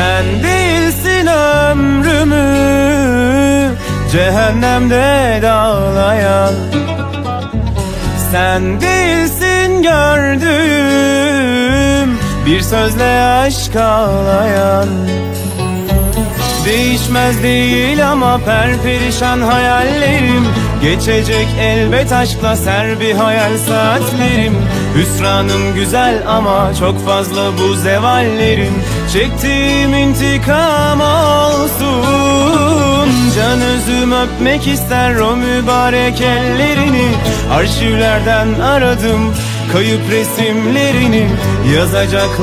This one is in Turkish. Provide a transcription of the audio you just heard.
Sen değilsin ömrümü Cehennemde dağlayan. Sen değilsin gördüğüm Bir sözle aşk ağlayan. Değişmez değil ama perperişan hayallerim. Geçecek elbet aşkla ser bir hayal saatlerim. Hüsranım güzel ama çok fazla bu zevallerim Çektiğim intikam olsun. Can özüm öpmek ister o mübarek ellerini. Arşivlerden aradım kayıp resimlerini. Yazacaklar